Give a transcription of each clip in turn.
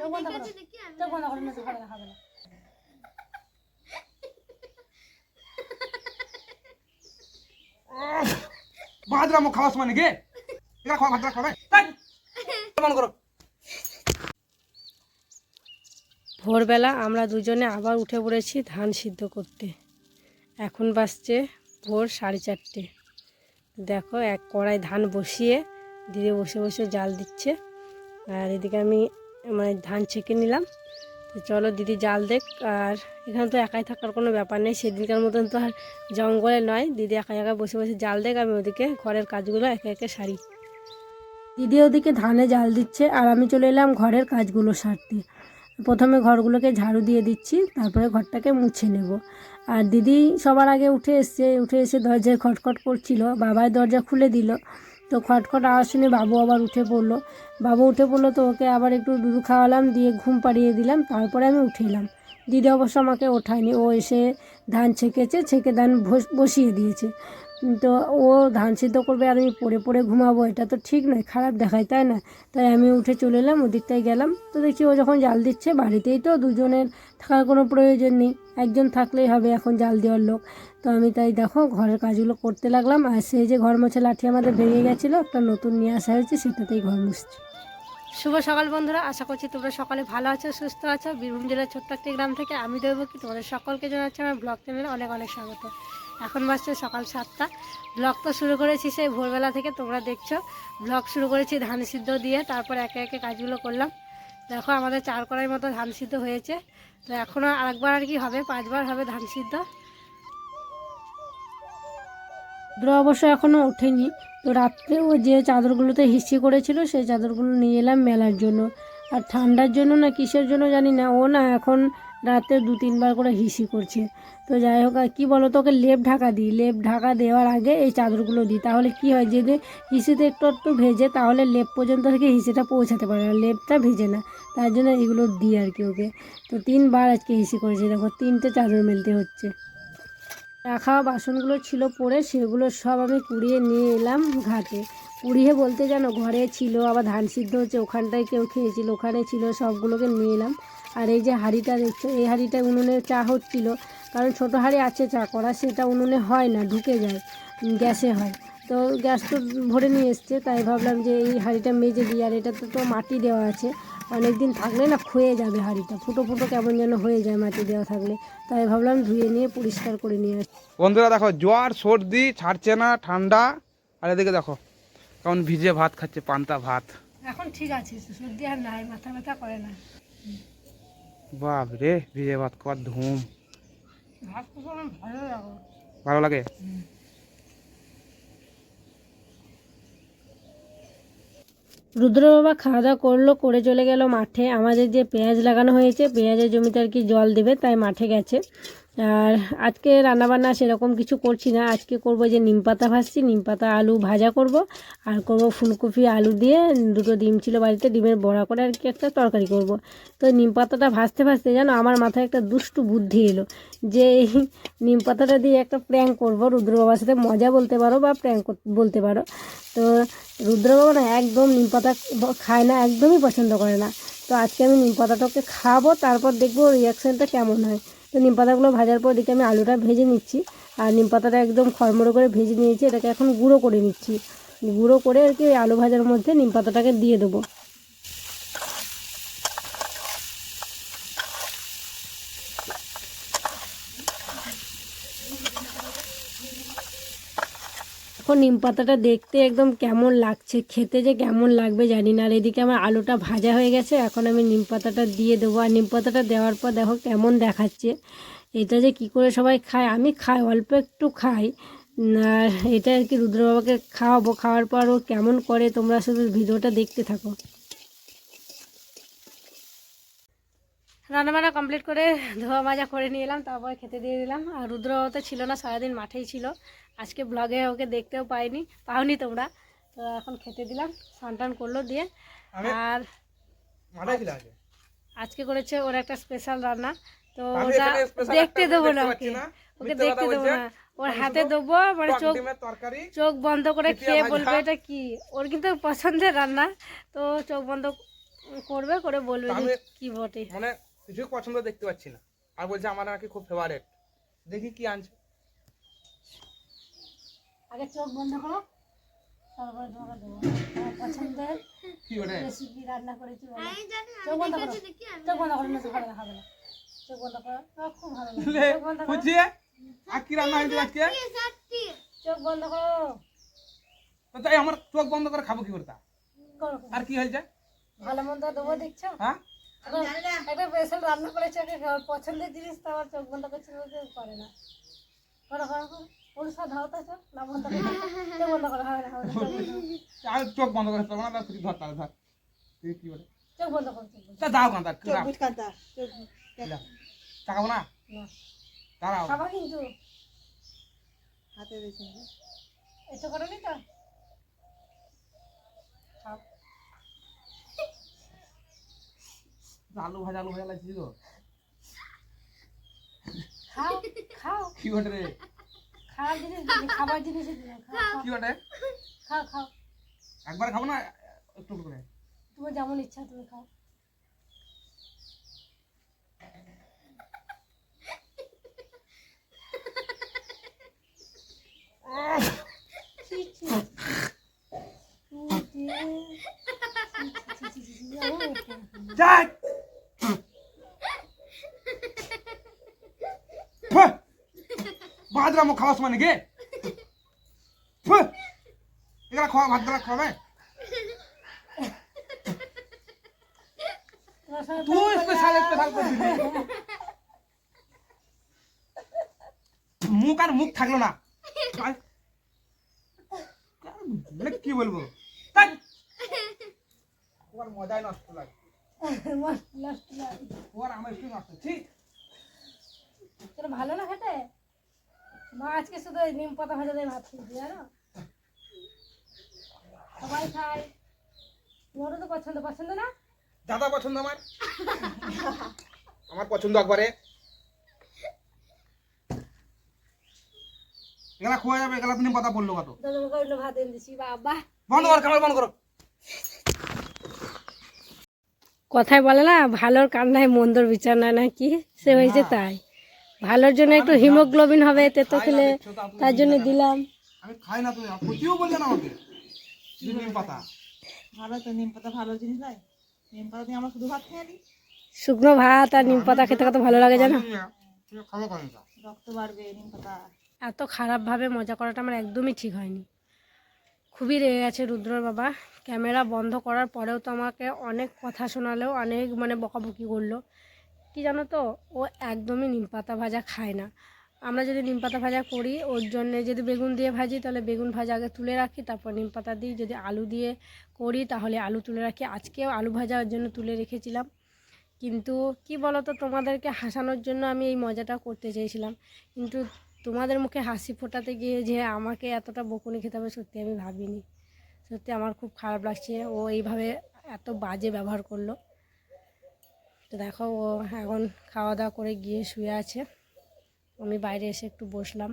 চোখ বন্ধ করো। চোখ বন্ধ করো না চোখ বন্ধ হবে না। বাঁধরা মুখ খাওয়ার সময় নাকি এরা খাওয়া খাবে? তাই। করো। ভোরবেলা আমরা দুজনে আবার উঠে পড়েছি ধান সিদ্ধ করতে। এখন বাজছে ভোর সাড়ে চারটে। দেখো এক কড়াই ধান বসিয়ে দিদি বসে বসে জাল দিচ্ছে। আর এদিকে আমি মানে ধান ছেঁকে নিলাম। তো চলো দিদি জাল দেখ, আর এখানে তো একাই থাকার কোনো ব্যাপার নেই, সেদিনকার মতন তো আর জঙ্গলে নয়। দিদি একা একা বসে বসে জাল দেখ, আমি ওদিকে ঘরের কাজগুলো একে একে সারি। দিদি ওদিকে ধানে জাল দিচ্ছে, আর আমি চলে এলাম ঘরের কাজগুলো সারতে। প্রথমে ঘরগুলোকে ঝাড়ু দিয়ে দিচ্ছি, তারপরে ঘরটাকে মুছে নেব। আর দিদি সবার আগে উঠে এসছে, উঠে এসে দরজায় খটখট করছিল, বাবাই দরজা খুলে দিল। তো খটখট আওয়াজ শুনে বাবু আবার উঠে পড়ল। বাবু উঠে পড়ল তো ওকে আবার একটু দুধ খাওয়ালাম, দিয়ে ঘুম পাড়িয়ে দিলাম, তারপরে আমি উঠে এলাম। দিদি অবশ্য আমাকে ওঠায়নি, ও এসে ধান ছেঁকেছে, ছেঁকে ধান বস- বসিয়ে দিয়েছে। তো ও ধান সিদ্ধ করবে আর আমি পড়ে পড়ে ঘুমাবো, এটা তো ঠিক নয়, খারাপ দেখায়, তাই না? তাই আমি উঠে চলে এলাম, ওদিকটায় গেলাম, তো দেখছি ও যখন জাল দিচ্ছে, বাড়িতেই তো দুজনের থাকার কোনো প্রয়োজন নেই, একজন থাকলেই হবে এখন জাল দেওয়ার লোক। তো আমি তাই দেখো ঘরের কাজগুলো করতে লাগলাম, আর সেই যে ঘর মোছা লাঠি আমাদের ভেঙে গেছিল, একটা নতুন নিয়ে আসা হয়েছে, সেটাতেই ঘর মুছছি। শুভ সকাল বন্ধুরা, আশা করছি তোমরা সকালে ভালো আছো, সুস্থ আছো। বীরভূম জেলার ছোট্ট একটি গ্রাম থেকে আমি দেবো কি তোমাদের সকলকে জানাচ্ছি আমার ব্লগ চ্যানেলে অনেক অনেক স্বাগত। এখন বাজছে সকাল সাতটা। ব্লগ তো শুরু করেছি সেই ভোরবেলা থেকে, তোমরা দেখছ। ব্লগ শুরু করেছি ধান সিদ্ধ দিয়ে, তারপর একে একে কাজগুলো করলাম। দেখো আমাদের চার কড়াই মতো ধান সিদ্ধ হয়েছে। তো এখনও আরেকবার আর কি হবে, পাঁচবার হবে ধান সিদ্ধ। রুদ্র অবশ্য এখনও ওঠেনি। তো রাত্রে ও যে চাদরগুলোতে হিসি করেছিল, সেই চাদরগুলো নিয়ে এলাম মেলার জন্য। আর ঠান্ডার জন্য না, কিসের জন্য জানি না। ও না এখন রাতে দু, তিনবার করে হিসি করছে। তো যাই হোক, আর কী বলো তো ওকে লেপ ঢাকা দিই। লেপ ঢাকা দেওয়ার আগে এই চাদরগুলো দিই। তাহলে কি হয়, যদি হিসিতে একটু একটু ভেজে, তাহলে লেপ পর্যন্ত থেকে হিসিটা পৌঁছাতে পারে না। লেপটা ভেজে না। তার জন্য এগুলো দিই আর কি ওকে। তো তিনবার আজকে হিসি করেছে। দেখো, তিনটে চাদর মেলতে হচ্ছে। রাখা বাসনগুলো ছিল পড়ে, সেগুলো সব আমি কুড়িয়ে নিয়ে এলাম ঘাটে। কুড়িয়ে বলতে যেন ঘরে ছিল, আবার ধান সিদ্ধ হচ্ছে, ওখানটায় কেউ খেয়েছিল, ওখানে ছিল, সবগুলোকে নিয়ে এলাম। আর এই যে হাঁড়িটা দেখছ, এই হাঁড়িটা উনুনে চা হচ্ছিল, কারণ ছোটো হাঁড়ি আছে চা করা, সেটা উনুনে হয় না, ঢুকে যায় গ্যাসে হয়। তো গ্যাস তো ভরে নিয়ে এসছে তাই ভাবলাম যে এই হাঁড়িটা মেজে দিই আর এটাতে তো মাটি দেওয়া আছে। অনেক দিন থাকলে না ক্ষয়ে যাবে হাঁড়িটা ফুটো ফুটো কেমন যেন হয়ে যায় মাটি দেওয়া থাকলে। তাই ভাবলাম ধুয়ে নিয়ে পরিষ্কার করে নিয়ে আসি। বন্ধুরা দেখো জ্বর সর্দি ছাড়ছে না ঠান্ডা। আর এদিকে দেখো কেমন ভিজে ভাত খাচ্ছে পান্তা ভাত। এখন ঠিক আছে সর্দি আর নাই মাথা ব্যথা করে না। বাপ রে ভিজে ভাত খাওয়ার ধুম। ভাত ভালো লাগে। ভালো লাগে? রুদ্র বাবা খাওয়া দাওয়া করল, করে চলে গেল মাঠে। আমাদের যে পেঁয়াজ লাগানো হয়েছে, পেঁয়াজের জমিতে আর কি জল দেবে, তাই মাঠে গেছে। আর আজকে রান্নাবান্না সেরকম কিছু করছি না। আজকে করব যে নিম পাতা ভাজছি। নিম পাতা আলু ভাজা করব। আর করব ফুলকপি, আলু দিয়ে দুটো ডিম ছিল বাড়িতে, ডিমের বড়া করে আর কি একটা তরকারি করব। তো নিম পাতাটা ভাজতে ভাজতে জানো, আমার মাথায় একটা দুষ্টু বুদ্ধি এলো যে এই নিম পাতাটা দিয়ে একটা প্র্যাঙ্ক করব। রুদ্র বাবার সাথে মজা বলতে পারো বা প্র্যাঙ্ক বলতে পারো। তো রুদ্রবাবু না একদম নিম পাতা খায় না, একদমই পছন্দ করে না। তো আজকে আমি নিম পাতাটাকে খাব তারপর দেখব রিয়াকশানটা কেমন হয়। তো নিম পাতাগুলো ভাজার পর দিকে আমি আলুটা ভেজে নিচ্ছি। আর নিম পাতাটা একদম খড়মড়ো করে ভেজে নিয়েছি, এটাকে এখন গুঁড়ো করে নিচ্ছি। গুঁড়ো করে আর কি আলু ভাজার মধ্যে নিম পাতাটাকে দিয়ে দেবো। এখন নিম পাতাটা দেখতে একদম কেমন লাগছে, খেতে যে কেমন লাগবে জানি না। আর এদিকে আমার আলুটা ভাজা হয়ে গেছে, এখন আমি নিম পাতাটা দিয়ে দেবো। আর নিম পাতাটা দেওয়ার পর দেখো কেমন দেখাচ্ছে, এটা যে কি করে সবাই খায়, আমি খাই, অল্প একটু খাই। আর এটা আর কি রুদ্রবাবাকে খাওয়াবো, খাওয়ার পর ও কেমন করে তোমরা শুধু ভিডিওটা দেখতে থাকো। রান্নাবান্না কমপ্লিট করে ধোয়া মাজা করে নিয়ে এলাম তারপরে খেতে দিয়ে দিলাম। আর রুদ্র তো ছিল না সারাদিন মাঠেই ছিল। আজকে ব্লগে ওকে দেখতেও পাইনি পাওনি তোমরা। তো এখন খেতে দিলাম স্নান টান করল দিয়ে। আর আজকে? করেছে ওর একটা স্পেশাল রান্না। তো ওটা দেখতে দেবো না ওকে। ওকে দেখতে দেবো না। ওর হাতে দেবো মানে চোখ চোখ বন্ধ করে খেয়ে বলবে এটা কি? ওর কিন্তু পছন্দের রান্না। তো চোখ বন্ধ করবে করে বলবে কি বটে। মানে কিছুই পছন্দ দেখতে পাচ্ছি না। আর বলছে আমার নাকি খুব ফেভারেট দেখি কি আনছে। আগে চোখ বন্ধ করো। তারপরে তোমাকে দেবো। পছন্দের কি ওটা? রেসিপি রান্না করেছি চোখ বন্ধ করো। চোখ বন্ধ করো না ভালো হবে না। চোখ বন্ধ করো। খুব ভালো লাগে। চোখ বন্ধ করো। আর কি রান্না হয়েছে আজকে? চোখ বন্ধ করো। তো তাই আমার চোখ বন্ধ করে খাব কি করে। তা। আর কি হয়েছে? ভালো মন্দ দেবো দেখছ? হ্যাঁ? একটা স্পেশাল রান্না করেছে ওকে পছন্দের জিনিস তো আমার চোখ বন্ধ করছে করে না। করো করো করো পরিষ্কার ধাও তো চোখ না বন্ধ করো। চোখ বন্ধ করো হবে না চোখ বন্ধ আর চোখ বন্ধ করে পারব না তার ধর তাহলে ধর। তুই কি বলে? চোখ বন্ধ করো তা দাও কান চোখ বুঝ তাকাবো না? না। দাঁড়াও। খাবা কিন্তু। হাতে দিয়েছি। করো নি তো? খাও। আলু ভাজা আলু ভাজা লাগছে তো খাও খাও কি ওটা রে খাওয়ার জিনিস খাবার জিনিস কি ওটা খাও খাও একবার খাব না একটু করে তোমার যেমন ইচ্ছা তুমি খাও ছি, বাদরা মুখ খাওয়াস মানে গে এগুলা খাওয়া ভাতগুলা খাওয়াবে তুই স্পেশাল স্পেশাল করে দিলি মুখ আর মুখ থাকল না মানে কি বলব। ওর মজাই নষ্ট লাগে। ওর আমার একটু নষ্ট ঠিক তোর ভালো না খেতে মা আজকে শুধু ওই নিম পাতা ভাজা দিয়ে ভাত খেয়েছি জানো? সবাই খায়। তোমারও তো পছন্দ পছন্দ না? দাদা পছন্দ আমার। আমার পছন্দ একবারে। এগুলা খোয়া যাবে এগুলা তুমি পাতা পড়ল কত? দাদা আমাকে ভাত এনে দিচ্ছি বাবা। বন্ধ কর ক্যামেরা বন্ধ করো। কথায় বলে না ভালোর কান্নায় মন্দর বিচার না নাকি? সে হয়েছে তাই। ভালোর জন্য একটু হিমোগ্লোবিন হবে তেতো খেলে তার জন্য দিলাম। আমি খাই না আমাকে? নিম পাতা। ভালো তো নিম পাতা ভালো জিনিস নয় নিম পাতা দিয়ে আমরা শুধু ভাত খেয়ে নিই শুকনো ভাত আর নিম পাতা খেতে কত ভালো লাগে জানো? তুমি খাব কেন তা? রক্ত বাড়বে নিম পাতা। এত খারাপভাবে মজা করাটা আমার একদমই ঠিক হয়নি। খুবই রেগে গেছে রুদ্রর বাবা। ক্যামেরা বন্ধ করার পরেও তো আমাকে অনেক কথা শোনালেও অনেক মানে বকাবকি করল। কি জানো তো? ও একদমই নিম পাতা ভাজা খায় না। আমরা যদি নিম পাতা ভাজা করি, ওর জন্য যদি বেগুন দিয়ে ভাজি, তাহলে বেগুন ভাজা আগে তুলে রাখি, তারপর নিম পাতা দিই। যদি আলু দিয়ে করি, তাহলে আলু তুলে রাখি। আজকেও আলু ভাজার জন্য তুলে রেখেছিলাম। কিন্তু কি বলো তো তোমাদেরকে হাসানোর জন্য আমি এই মজাটা করতে চেয়েছিলাম। কিন্তু তোমাদের মুখে হাসি ফোটাতে গিয়ে যে আমাকে এতটা বকুনি খেতে হবে, সত্যি আমি ভাবিনি। সত্যি আমার খুব খারাপ লাগছে। ও এইভাবে এত বাজে ব্যবহার করল। তো দেখো ও এখন খাওয়া দাওয়া করে গিয়ে শুয়ে আছে। আমি বাইরে এসে একটু বসলাম।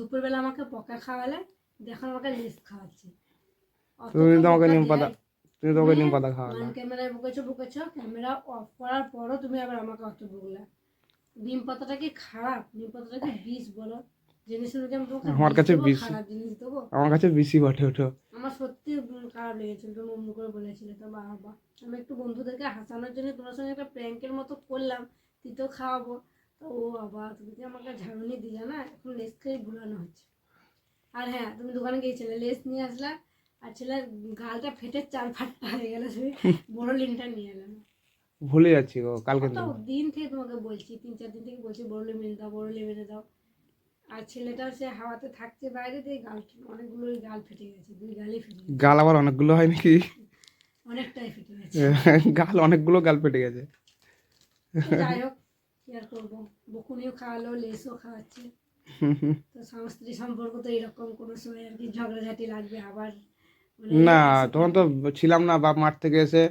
দুপুরবেলা আমাকে পকা খাওয়ালে দেখো আমাকে লেস খাওয়াচ্ছে। তুমি তো আমাকে নিম পাতা তুমি তো আমাকে নিম পাতা খাওয়ালা। ক্যামেরায় বকেছো বকেছো ক্যামেরা অফ করার পরও তুমি আবার আমাকে অত বকলা। নিম পাতাটা কি খারাপ? নিম পাতাটা কি বিষ বলো? আমি আমার কাছে বিষ। খারাপ জিনিস দেবো? আমার কাছে বেশি বটে ওঠো আমার সত্যি খারাপ লেগেছিল তুমি অমনি করে বলেছিলে। তো বাবা আমি একটু বন্ধুদেরকে হাসানোর জন্য তোমার সঙ্গে একটা প্র্যাঙ্কের মতো করলাম তুই তো খাওয়াবো। ও বাবা তুমি যে আমাকে ঝাড়ুনি দিলে না এখন লেস খেয়ে ভুলানো হচ্ছে। আর হ্যাঁ তুমি দোকানে গিয়েছিলে লেস নিয়ে আসলা আর ছেলের গালটা ফেটে চার ফাটটা হয়ে গেল তুমি বড় লিনটা নিয়ে এলে। না ভুলে যাচ্ছি গো কালকে তো দিন থেকে তোমাকে বলছি তিন চার দিন থেকে বলছি বড় লেমেনে দাও বড় লেমেনে দাও। আর ছেলেটা সে হাওয়াতে থাকছে বাইরে দিয়ে গাল অনেকগুলো গাল ফেটে গেছে দুই গালই ফেটে গেছে। গাল আবার অনেকগুলো হয় নাকি? অনেকটাই ফেটে গেছে। গাল অনেকগুলো গাল ফেটে গেছে। যাই হোক কি আর করব। বকুনিও খাওয়ালো লেসও খাওয়াচ্ছে। তো স্বামী সম্পর্ক তো এরকম কোনো সময় আর কি ঝগড়াঝাটি লাগবে আবার মানে না তখন তো ছিলাম না বাপ মাঠ থেকে এসে।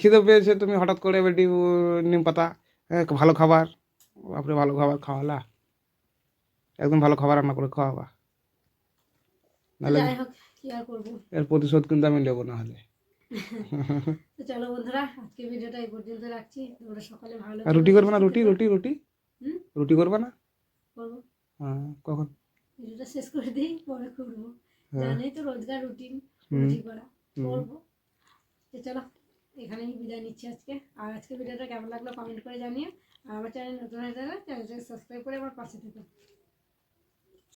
খিদে পেয়েছে তুমি হঠাৎ করে বেটি নিম পাতা ভালো খাবার। বাপরে ভালো খাবার খাওয়ালা। একদম ভালো খাবার রান্না করে খাওয়াবা। নাহলে এর প্রতিশোধ কিন্তু আমি নেব না হলে। তো চলো বন্ধুরা আজকে ভিডিওটা এই পর্যন্ত রাখছি। তোমরা সকালে ভালো আর রুটি করবে না? রুটি রুটি রুটি? রুটি করবে না? করব। হ্যাঁ কখন? ভিডিওটা শেষ করে দিই পরে করব। হ্যাঁ। জানেই তো রোজগার রুটিন রুটি করা। করব। তো চলো এখানেই বিদায় নিচ্ছি আজকে। আর আজকে ভিডিওটা কেমন লাগল কমেন্ট করে জানিয়ে আর আমার চ্যানেল নতুন হয়ে যাবে চ্যানেলটাকে সাবস্ক্রাইব করে আমার পাশে থেকো।